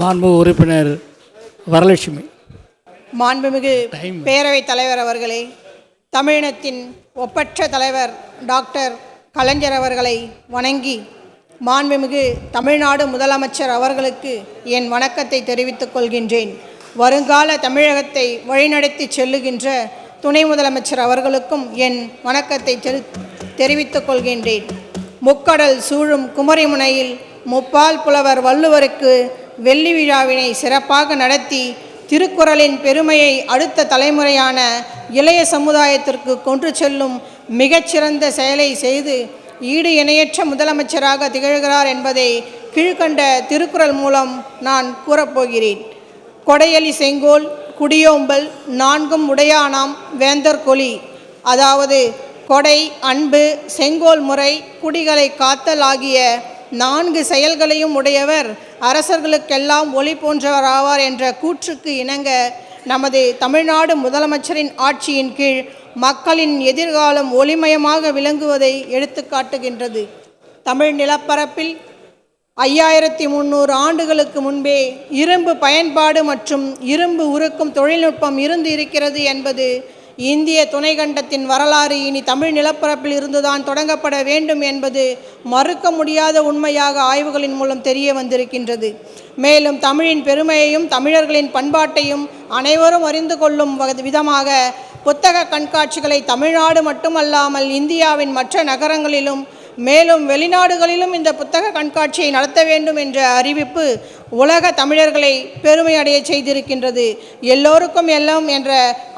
மாண்பு உறுப்பினர் வரலட்சுமி. மாண்புமிகு. பேரவைத் தலைவர் அவர்களே தமிழினத்தின் ஒப்பற்ற தலைவர் டாக்டர் கலைஞர் அவர்களை வணங்கி மாண்புமிகு தமிழ்நாடு முதலமைச்சர் அவர்களுக்கு என் வணக்கத்தை தெரிவித்துக் கொள்கின்றேன். வருங்கால தமிழகத்தை வழிநடத்தி செல்லுகின்ற துணை முதலமைச்சர் அவர்களுக்கும் என் வணக்கத்தை தெரி தெரிவித்துக் கொள்கின்றேன். முக்கடல் சூழும் குமரிமுனையில் முப்பால் புலவர் வள்ளுவருக்கு வெள்ளி விழாவினை சிறப்பாக நடத்தி திருக்குறளின் பெருமையை அடுத்த தலைமுறையான இளைய சமுதாயத்திற்கு கொன்று செல்லும் மிகச்சிறந்த செயலை செய்து ஈடு இணையற்ற முதலமைச்சராக திகழ்கிறார் என்பதை கீழ்கண்ட திருக்குறள் மூலம் நான் கூறப்போகிறேன். கொடையலி செங்கோல் குடியோம்பல் நான்கும் உடையானாம் வேந்தர் கொலி. அதாவது கொடை அன்பு செங்கோல் முறை குடிகளை காத்தல் ஆகிய நான்கு செயல்களையும் உடையவர் அரசர்களுக்கெல்லாம் ஒளி போன்றவராவார் என்ற கூற்றுக்கு இணங்க நமது தமிழ்நாடு முதலமைச்சரின் ஆட்சியின் கீழ் மக்களின் எதிர்காலம் ஒளிமயமாக விளங்குவதை எடுத்துக்காட்டுகின்றது தமிழ் நிலப்பரப்பில் ஐயாயிரத்தி முந்நூறு ஆண்டுகளுக்கு முன்பே இரும்பு பயன்பாடு மற்றும் இரும்பு உருக்கும் தொழில்நுட்பம் இருந்து இருக்கிறது என்பது இந்திய துணைக்கண்டத்தின் வரலாறு இனி தமிழ் நிலப்பரப்பில் இருந்துதான் தொடங்கப்பட வேண்டும் என்பது மறுக்க முடியாத உண்மையாக ஆய்வுகளின் மூலம் தெரிய வந்திருக்கின்றது. மேலும் தமிழின் பெருமையையும் தமிழர்களின் பண்பாட்டையும் அனைவரும் அறிந்து கொள்ளும் விதமாக புத்தக கண்காட்சிகளை தமிழ்நாடு மட்டுமல்லாமல் இந்தியாவின் மற்ற நகரங்களிலும் மேலும் வெளிநாடுகளிலும் இந்த புத்தக கண்காட்சியை நடத்த வேண்டும் என்ற அறிவிப்பு உலக தமிழர்களை பெருமையடைய செய்திருக்கின்றது. எல்லோருக்கும் எல்லாம் என்ற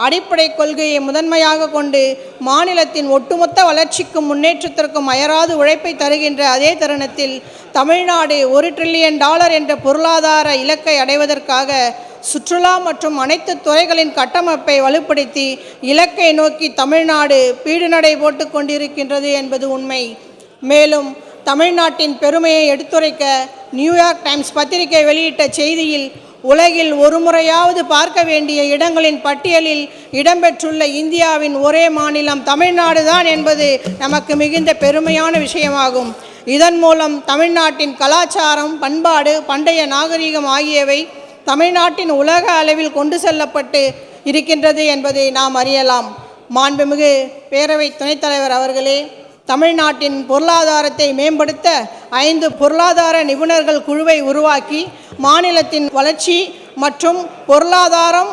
அடிப்படை கொள்கையை முதன்மையாக கொண்டு மாநிலத்தின் ஒட்டுமொத்த வளர்ச்சிக்கும் முன்னேற்றத்திற்கும் அயராது உழைப்பை தருகின்ற அதே தருணத்தில் தமிழ்நாடு ஒரு ட்ரில்லியன் டாலர் என்ற பொருளாதார இலக்கை அடைவதற்காக சுற்றுலா மற்றும் அனைத்து துறைகளின் கட்டமைப்பை வலுப்படுத்தி இலக்கை நோக்கி தமிழ்நாடு பீடுநடை போட்டு கொண்டிருக்கின்றது என்பது உண்மை. மேலும் தமிழ்நாட்டின் பெருமையை எடுத்துரைக்க நியூயார்க் டைம்ஸ் பத்திரிகை வெளியிட்ட செய்தியில் உலகில் ஒரு முறையாவது பார்க்க வேண்டிய இடங்களின் பட்டியலில் இடம்பெற்றுள்ள இந்தியாவின் ஒரே மாநிலம் தமிழ்நாடு தான் என்பது நமக்கு மிகுந்த பெருமையான விஷயமாகும். இதன் மூலம் தமிழ்நாட்டின் கலாச்சாரம் பண்பாடு பண்டைய நாகரிகம் ஆகியவை தமிழ்நாட்டின் உலக அளவில் கொண்டு செல்லப்பட்டு இருக்கின்றது என்பதை நாம் அறியலாம். மாண்புமிகு பேரவை துணைத் தலைவர் அவர்களே தமிழ்நாட்டின் பொருளாதாரத்தை மேம்படுத்த ஐந்து பொருளாதார நிபுணர்கள் குழுவை உருவாக்கி மாநிலத்தின் வளர்ச்சி மற்றும் பொருளாதாரம்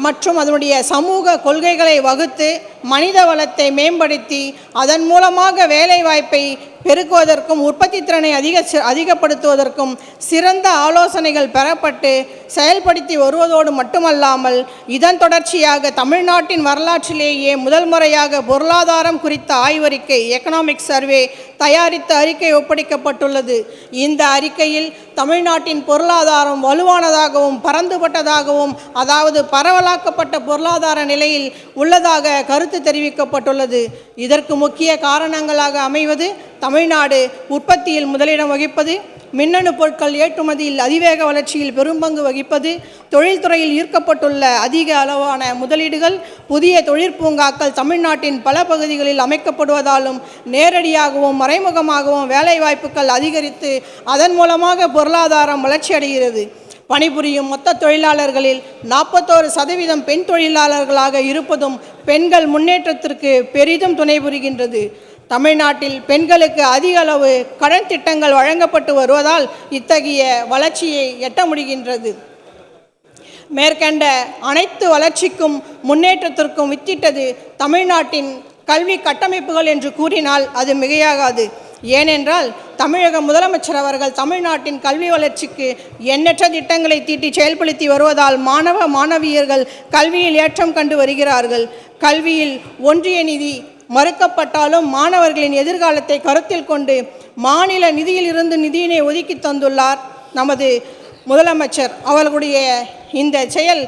மற்றும் அதனுடைய சமூக கொள்கைகளை வகுத்து மனித வளத்தை மேம்படுத்தி அதன் மூலமாக வேலைவாய்ப்பை பெருக்குவதற்கும் உற்பத்தி திறனை அதிக அதிகப்படுத்துவதற்கும் சிறந்த ஆலோசனைகள் பெறப்பட்டு செயல்படுத்தி வருவதோடு மட்டுமல்லாமல் இதன் தொடர்ச்சியாக தமிழ்நாட்டின் வரலாற்றிலேயே முதல் முறையாக பொருளாதாரம் குறித்த ஆய்வறிக்கை எக்கனாமிக் சர்வே தயாரித்த அறிக்கை ஒப்படைக்கப்பட்டுள்ளது. இந்த அறிக்கையில் தமிழ்நாட்டின் பொருளாதாரம் வலுவானதாகவும் பரந்துபட்டதாகவும் அதாவது பரவலாக்கப்பட்ட பொருளாதார நிலையில் உள்ளதாக கருத்து தெரிவிக்கப்பட்டுள்ளது. இதற்கு முக்கிய காரணங்களாக அமைவது தமிழ்நாடு உற்பத்தியில் முதலிடம் வகிப்பது மின்னணு பொருட்கள் ஏற்றுமதியில் அதிவேக வளர்ச்சியில் பெரும்பங்கு வகிப்பது தொழில்துறையில் ஈர்க்கப்பட்டுள்ள அதிக அளவான முதலீடுகள் புதிய தொழிற்பூங்காக்கள் தமிழ்நாட்டின் பல பகுதிகளில் அமைக்கப்படுவதாலும் நேரடியாகவும் மறைமுகமாகவும் வேலைவாய்ப்புகள் அதிகரித்து அதன் மூலமாக பொருளாதாரம் வளர்ச்சியடைகிறது. பணிபுரியும் மொத்த தொழிலாளர்களில் நாற்பத்தோரு சதவீதம் பெண் தொழிலாளர்களாக இருப்பதும் பெண்கள் முன்னேற்றத்திற்கு பெரிதும் துணை புரிகின்றது. தமிழ்நாட்டில் பெண்களுக்கு அதிக அளவு கடன் திட்டங்கள் வழங்கப்பட்டு வருவதால் இத்தகைய வளர்ச்சியை எட்ட முடிகின்றது. மேற்கண்ட அனைத்து வளர்ச்சிக்கும் முன்னேற்றத்திற்கும் வித்திட்டது தமிழ்நாட்டின் கல்வி கட்டமைப்புகள் என்று கூறினால் அது மிகையாகாது. ஏனென்றால் தமிழக முதலமைச்சர் அவர்கள் தமிழ்நாட்டின் கல்வி வளர்ச்சிக்கு எண்ணற்ற திட்டங்களை தீட்டி செயல்படுத்தி வருவதால் மாணவ மாணவியர்கள் கல்வியில் ஏற்றம் கண்டு வருகிறார்கள். கல்வியில் ஒன்றிய நிதி மறுக்கப்பட்டாலும் மாணவர்களின் எதிர்காலத்தை கருத்தில் கொண்டு மாநில நிதியில் இருந்து நிதியினை ஒதுக்கி தந்துள்ளார் நமது முதலமைச்சர் அவர்களுடைய இந்த செயல்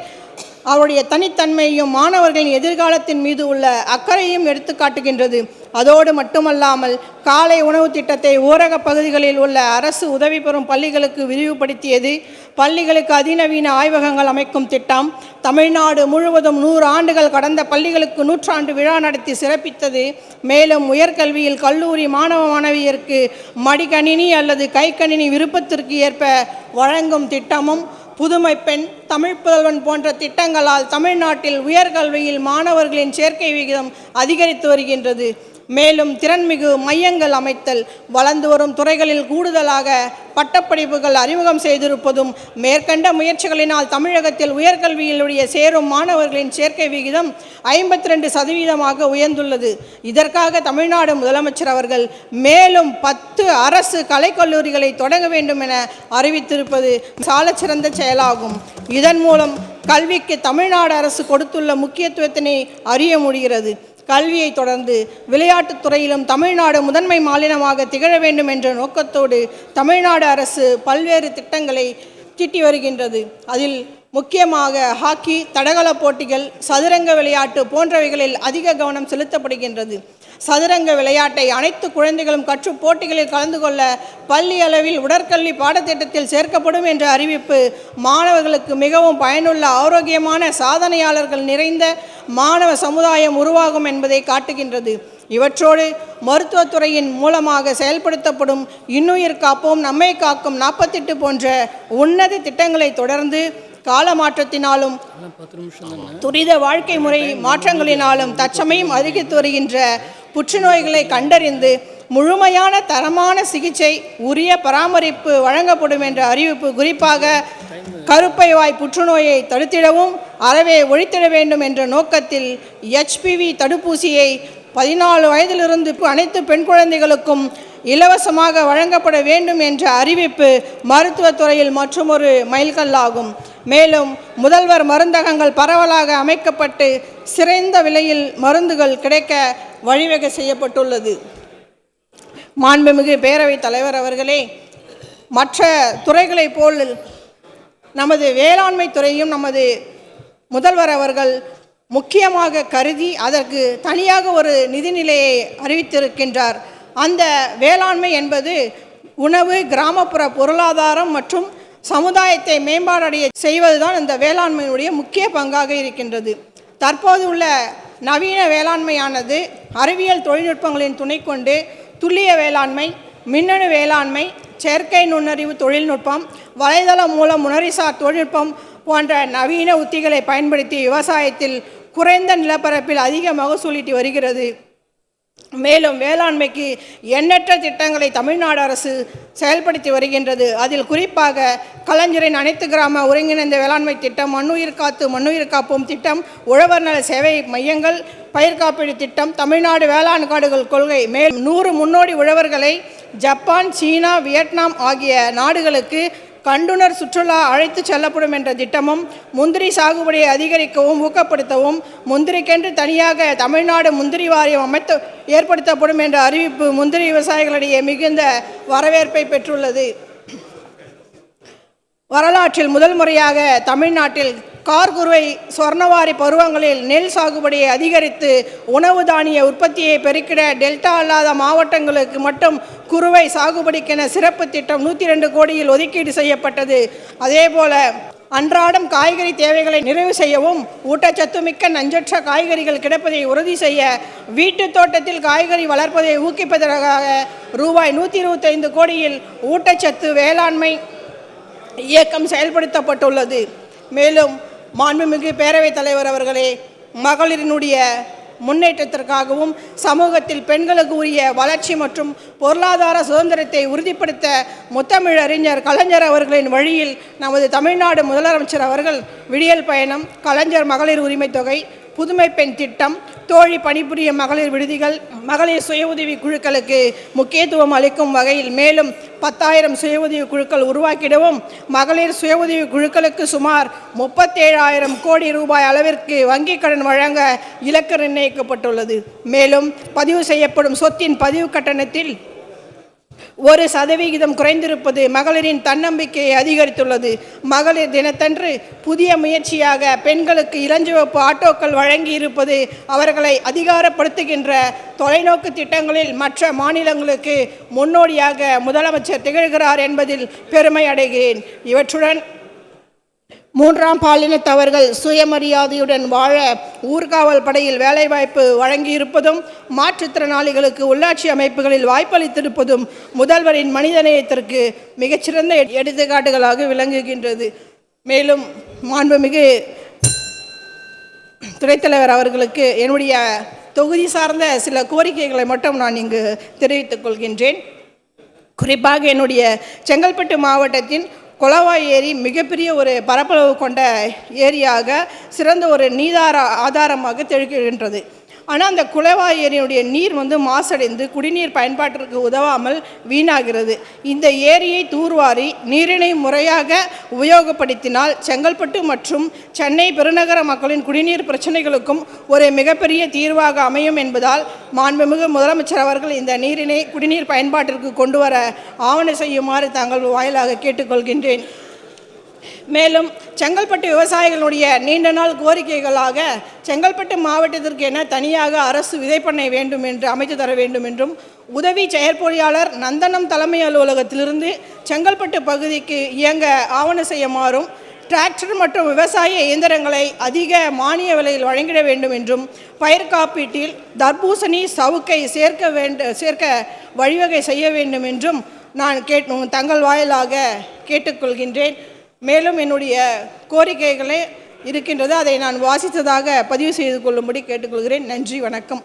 அவருடைய தனித்தன்மையையும் மாணவர்களின் எதிர்காலத்தின் மீது உள்ள அக்கறையும் எடுத்து காட்டுகின்றது அதோடு மட்டுமல்லாமல் காலை உணவு திட்டத்தை ஊரக பகுதிகளில் உள்ள அரசு உதவி பெறும் பள்ளிகளுக்கு விரிவுபடுத்தியது. பள்ளிகளுக்கு அதிநவீன ஆய்வகங்கள் அமைக்கும் திட்டம். தமிழ்நாடு முழுவதும் நூறு ஆண்டுகள் கடந்த பள்ளிகளுக்கு நூற்றாண்டு விழா நடத்தி சிறப்பித்தது. மேலும் உயர்கல்வியில் கல்லூரி மாணவ மாணவியருக்கு மடிக்கணினி அல்லது கைக்கணினி விருப்பத்திற்கு ஏற்ப வழங்கும் திட்டமும் புதுமை பெண் தமிழ் புதல்வன் போன்ற திட்டங்களால் தமிழ்நாட்டில் உயர்கல்வியில் மாணவர்களின் சேர்க்கை விகிதம் அதிகரித்து வருகின்றது. மேலும் திறன்மிகு மையங்கள் அமைத்தல் வளர்ந்து வரும் துறைகளில் கூடுதலாக பட்டப்படிப்புகள் அறிமுகம் செய்திருப்பதும் மேற்கண்ட முயற்சிகளினால் தமிழகத்தில் உயர்கல்வியிலுடைய சேரும் மாணவர்களின் சேர்க்கை விகிதம் ஐம்பத்தி ரெண்டு சதவீதமாக உயர்ந்துள்ளது. இதற்காக தமிழ்நாடு முதலமைச்சர் அவர்கள் மேலும் பத்து அரசு கலைக்கல்லூரிகளை தொடங்க வேண்டும் என அறிவித்திருப்பது சாலச்சிறந்த செயலாகும். இதன் மூலம் கல்விக்கு தமிழ்நாடு அரசு கொடுத்துள்ள முக்கியத்துவத்தினை அறிய முடிகிறது. கல்வியை தொடர்ந்து விளையாட்டுத் துறையிலும் தமிழ்நாடு முதன்மை மாநிலமாக திகழ வேண்டும் என்ற நோக்கத்தோடு தமிழ்நாடு அரசு பல்வேறு திட்டங்களை தீட்டி வருகின்றது. அதில் முக்கியமாக ஹாக்கி தடகள போட்டிகள் சதுரங்க விளையாட்டு போன்றவைகளில் அதிக கவனம் செலுத்தப்படுகின்றது. சதுரங்க விளையாட்டை அனைத்து குழந்தைகளும் கற்று போட்டிகளில் கலந்து கொள்ள பள்ளி அளவில் உடற்கல்வி பாடத்திட்டத்தில் சேர்க்கப்படும் என்ற அறிவிப்பு மாணவர்களுக்கு மிகவும் பயனுள்ள ஆரோக்கியமான சாதனையாளர்கள் நிறைந்த மாணவ சமுதாயம் உருவாகும் என்பதை காட்டுகின்றது. இவற்றோடு மருத்துவத்துறையின் மூலமாக செயல்படுத்தப்படும் இன்னுயிர் காப்போம் நம்மை காக்கும் நாற்பத்தெட்டு போன்ற உன்னத திட்டங்களை தொடர்ந்து கால மாற்றத்தினாலும் துரித வாழ்க்கை முறை மாற்றங்களினாலும் தற்சமயம் அதிகரித்து வருகின்ற புற்றுநோய்களை கண்டறிந்து முழுமையான தரமான சிகிச்சை உரிய பராமரிப்பு வழங்கப்படும் என்ற அறிவிப்பு குறிப்பாக கருப்பை வாய் புற்றுநோயை தடுத்திடவும் அறவே ஒழித்திட வேண்டும் என்ற நோக்கத்தில் எச்பிவி தடுப்பூசியை பதினாலு வயதிலிருந்து அனைத்து பெண் குழந்தைகளுக்கும் இலவசமாக வழங்கப்பட வேண்டும் என்ற அறிவிப்பு மருத்துவத்துறையில் மற்றொரு மைல்கல்லாகும். மேலும் முதல்வர் மருந்தகங்கள் பரவலாக அமைக்கப்பட்டு சிறந்த விலையில் மருந்துகள் கிடைக்க வழிவகை செய்யப்பட்டுள்ளது. மாண்புமிகு பேரவைத் தலைவர் அவர்களே மற்ற துறைகளைப் போல் நமது வேளாண்மை துறையும் நமது முதல்வர் அவர்கள் முக்கியமாக கருதி அதற்கு தனியாக ஒரு நிதிநிலையை அறிவித்திருக்கின்றார். அந்த வேளாண்மை என்பது உணவு கிராமப்புற பொருளாதாரம் மற்றும் சமுதாயத்தை மேம்பாடடைய செய்வதுதான் இந்த வேளாண்மையினுடைய முக்கிய பங்காக இருக்கின்றது. தற்போது உள்ள நவீன வேளாண்மையானது அறிவியல் தொழில்நுட்பங்களின் துணை கொண்டு துல்லிய வேளாண்மை மின்னணு வேளாண்மை செயற்கை நுண்ணறிவு தொழில்நுட்பம் வலைதளம் மூலம் உணரிசார் தொழில்நுட்பம் போன்ற நவீன உத்திகளை பயன்படுத்தி விவசாயத்தில் குறைந்த நிலப்பரப்பில் அதிக மகசூலிட்டு வருகிறது. மேலும் வேளாண்மைக்கு எண்ணற்ற திட்டங்களை தமிழ்நாடு அரசு செயல்படுத்தி வருகின்றது. அதில் குறிப்பாக கலைஞரின் அனைத்து கிராம ஒருங்கிணைந்த வேளாண்மை திட்டம் மண்ணுயிர் காத்து மண்ணுயிர் காப்போம் திட்டம் உழவர் நல சேவை மையங்கள் பயிர் காப்பீடு திட்டம் தமிழ்நாடு வேளாண் காடுகள் கொள்கை மேல் நூறு முன்னோடி உழவர்களை ஜப்பான் சீனா வியட்நாம் ஆகிய நாடுகளுக்கு கண்டுணர் சுற்றுலா அழைத்து செல்லப்படும் என்ற திட்டமும் முந்திரி சாகுபடியை அதிகரிக்கவும் ஊக்கப்படுத்தவும் முந்திரிக்கென்று தனியாக தமிழ்நாடு முந்திரி வாரியம் அமைத்து ஏற்படுத்தப்படும் என்ற அறிவிப்பு முந்திரி விவசாயிகளிடையே மிகுந்த வரவேற்பை பெற்றுள்ளது. வரலாற்றில் முதல் முறையாக தமிழ்நாட்டில் கார்குருவை சொர்ணவாரி பருவங்களில் நெல் சாகுபடியை அதிகரித்து உணவு தானிய உற்பத்தியை பெருக்கிட டெல்டா அல்லாத மாவட்டங்களுக்கு மட்டும் குறுவை சாகுபடிக்கென சிறப்பு திட்டம் நூற்றி ரெண்டு கோடியில் ஒதுக்கீடு செய்யப்பட்டது. அதேபோல அன்றாடம் காய்கறி தேவைகளை நிறைவு செய்யவும் ஊட்டச்சத்து மிக்க நஞ்சற்ற காய்கறிகள் கிடைப்பதை உறுதி செய்ய வீட்டு தோட்டத்தில் காய்கறி வளர்ப்பதை ஊக்குவிப்பதற்காக ரூபாய் நூற்றி இருபத்தைந்து கோடியில் ஊட்டச்சத்து வேளாண்மை இயக்கம் செயல்படுத்தப்பட்டுள்ளது. மேலும் மாண்புமிகு பேரவைத் தலைவர் அவர்களே மகளிரினுடைய முன்னேற்றத்திற்காகவும் சமூகத்தில் பெண்களுக்கு உரிய வளர்ச்சி மற்றும் பொருளாதார சுதந்திரத்தை உறுதிப்படுத்த முத்தமிழறிஞர் கலைஞர் அவர்களின் வழியில் நமது தமிழ்நாடு முதலமைச்சர் அவர்கள் விடியல் பயணம் கலைஞர் மகளிர் உரிமைத் தொகை புதுமை பெண் திட்டம் தோழி பணிபுரிய மகளிர் விடுதிகள் மகளிர் சுய உதவி குழுக்களுக்கு முக்கியத்துவம் அளிக்கும் வகையில் மேலும் பத்தாயிரம் சுய உதவி குழுக்கள் உருவாக்கிடவும் மகளிர் சுய உதவி குழுக்களுக்கு சுமார் முப்பத்தேழாயிரம் கோடி ரூபாய் அளவிற்கு வங்கிக் கடன் வழங்க இலக்கு நிர்ணயிக்கப்பட்டுள்ளது. மேலும் பதிவு செய்யப்படும் சொத்தின் பதிவு கட்டணத்தில் ஒரு சதவிகிதம் குறைந்திருப்பது மகளிரின் தன்னம்பிக்கையை அதிகரித்துள்ளது. மகளிர் தினத்தன்று புதிய முயற்சியாக பெண்களுக்கு இளஞ்சிவப்பு ஆட்டோக்கள் வழங்கி இருப்பது அவர்களை அதிகாரப்படுத்துகின்ற தொலைநோக்கு திட்டங்களில் மற்ற மாநிலங்களுக்கு முன்னோடியாக முதலமைச்சர் திகழ்கிறார் என்பதில் பெருமை அடைகிறேன். இவற்றுடன் மூன்றாம் பாலினத்தவர்கள் சுயமரியாதையுடன் வாழ ஊர்காவல் படையில் வேலைவாய்ப்பு வழங்கியிருப்பதும் மாற்றுத்திறனாளிகளுக்கு உள்ளாட்சி அமைப்புகளில் வாய்ப்பளித்திருப்பதும் முதல்வரின் மனிதநேயத்திற்கு மிகச்சிறந்த எடுத்துக்காட்டுகளாக விளங்குகின்றது. மேலும் மாண்புமிகு துணைத்தலைவர் அவர்களுக்கு என்னுடைய தொகுதி சார்ந்த சில கோரிக்கைகளை மட்டும் நான் இங்கு தெரிவித்துக் கொள்கின்றேன். குறிப்பாக என்னுடைய செங்கல்பட்டு மாவட்டத்தின் கொலவாய் ஏரி மிகப்பெரிய ஒரு பரப்பளவு கொண்ட ஏரியாக சிறந்த ஒரு நீதார ஆதாரமாக திகழ்கின்றது. ஆனால் அந்த குளவாய் ஏரியினுடைய நீர் வந்து மாசடைந்து குடிநீர் பயன்பாட்டிற்கு உதவாமல் வீணாகிறது. இந்த ஏரியை தூர்வாரி நீரினை முறையாக உபயோகப்படுத்தினால் செங்கல்பட்டு மற்றும் சென்னை பெருநகர மக்களின் குடிநீர் பிரச்சனைகளுக்கும் ஒரு மிகப்பெரிய தீர்வாக அமையும் என்பதால் மாண்புமிகு முதலமைச்சர் அவர்கள் இந்த நீரினை குடிநீர் பயன்பாட்டிற்கு கொண்டு வர ஆவண செய்யுமாறு தாங்கள் வாயிலாக கேட்டுக்கொள்கின்றேன். மேலும் செங்கல்பட்டு விவசாயிகளுடைய நீண்ட நாள் கோரிக்கைகளாக செங்கல்பட்டு மாவட்டத்திற்கு என தனியாக அரசு விதைப்பண்ணை வேண்டும் என்று அமைத்து தர வேண்டும் என்றும் உதவி செயற்பொறியாளர் நந்தனம் தலைமை அலுவலகத்திலிருந்து செங்கல்பட்டு பகுதிக்கு இயங்க ஆவண செய்யுமாறும் டிராக்டர் மற்றும் விவசாய இயந்திரங்களை அதிக மானிய விலையில் வழங்கிட வேண்டும் என்றும் பயிர் காப்பீட்டில் தர்பூசணி சவுக்கை சேர்க்க வேண்ட சேர்க்க வழிவகை செய்ய வேண்டும் என்றும் நான் கேட் தங்கள் வாயிலாக கேட்டுக்கொள்கின்றேன். மேலும் என்னுடைய கோரிக்கைகளே இருக்கின்றது. அதை நான் வாசித்ததாக பதிவு செய்து கொள்ளும்படி கேட்டுக்கொள்கிறேன். நன்றி வணக்கம்.